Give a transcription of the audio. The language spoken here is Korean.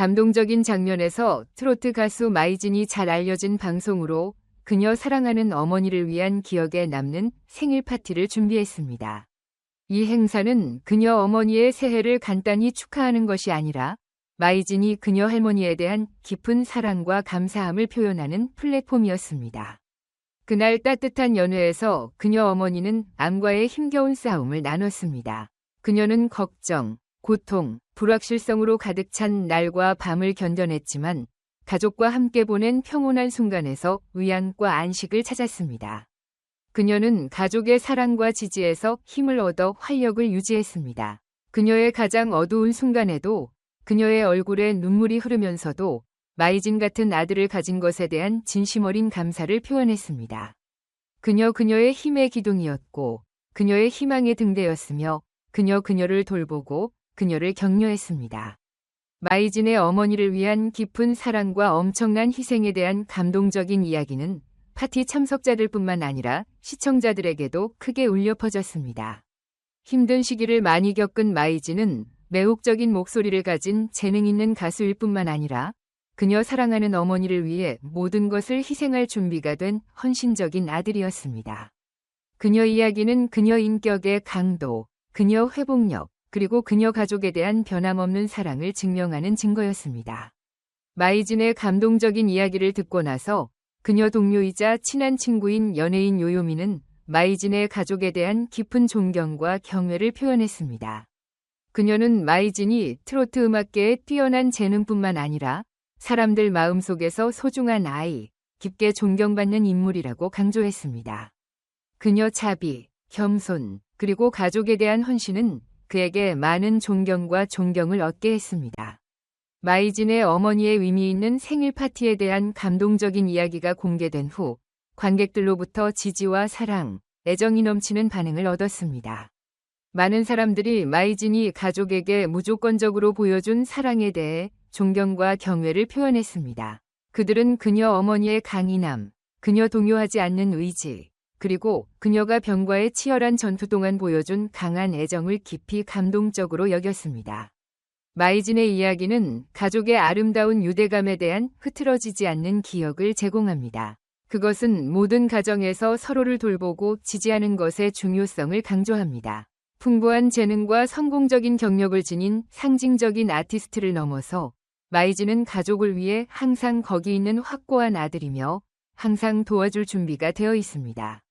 감동적인 장면에서 트로트 가수 마이진이 잘 알려진 방송으로 그녀 사랑하는 어머니를 위한 기억에 남는 생일 파티를 준비했습니다. 이 행사는 그녀 어머니의 새해를 간단히 축하하는 것이 아니라 마이진이 그녀 할머니에 대한 깊은 사랑과 감사함을 표현하는 플랫폼이었습니다. 그날 따뜻한 연회에서 그녀 어머니는 암과의 힘겨운 싸움을 나눴습니다. 그녀는 걱정, 고통, 불확실성으로 가득 찬 날과 밤을 견뎌냈지만 가족과 함께 보낸 평온한 순간에서 위안과 안식을 찾았습니다. 그녀는 가족의 사랑과 지지에서 힘을 얻어 활력을 유지했습니다. 그녀의 가장 어두운 순간에도 그녀의 얼굴에 눈물이 흐르면서도 마이진 같은 아들을 가진 것에 대한 진심 어린 감사를 표현했습니다. 그녀 그녀의 힘의 기둥이었고 그녀의 희망의 등대였으며 그녀 그녀를 돌보고 그녀를 격려했습니다. 마이진의 어머니를 위한 깊은 사랑과 엄청난 희생에 대한 감동적인 이야기는 파티 참석자들 뿐만 아니라 시청자들에게도 크게 울려 퍼졌습니다. 힘든 시기를 많이 겪은 마이진은 매혹적인 목소리를 가진 재능 있는 가수일 뿐만 아니라 그녀 사랑하는 어머니를 위해 모든 것을 희생할 준비가 된 헌신적인 아들이었습니다. 그녀 이야기는 그녀 인격의 강도, 그녀 회복력, 그리고 그녀 가족에 대한 변함없는 사랑을 증명하는 증거였습니다. 마이진의 감동적인 이야기를 듣고 나서 그녀 동료이자 친한 친구인 연예인 요요미는 마이진의 가족에 대한 깊은 존경과 경외를 표현했습니다. 그녀는 마이진이 트로트 음악계의 뛰어난 재능뿐만 아니라 사람들 마음속에서 소중한 아이, 깊게 존경받는 인물이라고 강조했습니다. 그녀 자비, 겸손, 그리고 가족에 대한 헌신은 그에게 많은 존경과 존경을 얻게 했습니다. 마이진의 어머니의 의미 있는 생일 파티에 대한 감동적인 이야기가 공개된 후 관객들로부터 지지와 사랑, 애정이 넘치는 반응을 얻었습니다. 많은 사람들이 마이진이 가족에게 무조건적으로 보여준 사랑에 대해 존경과 경외를 표현했습니다. 그들은 그녀 어머니의 강인함, 그녀 동요하지 않는 의지, 그리고 그녀가 병과의 치열한 전투 동안 보여준 강한 애정을 깊이 감동적으로 여겼습니다. 마이진의 이야기는 가족의 아름다운 유대감에 대한 흐트러지지 않는 기억을 제공합니다. 그것은 모든 가정에서 서로를 돌보고 지지하는 것의 중요성을 강조합니다. 풍부한 재능과 성공적인 경력을 지닌 상징적인 아티스트를 넘어서 마이진은 가족을 위해 항상 거기 있는 확고한 아들이며 항상 도와줄 준비가 되어 있습니다.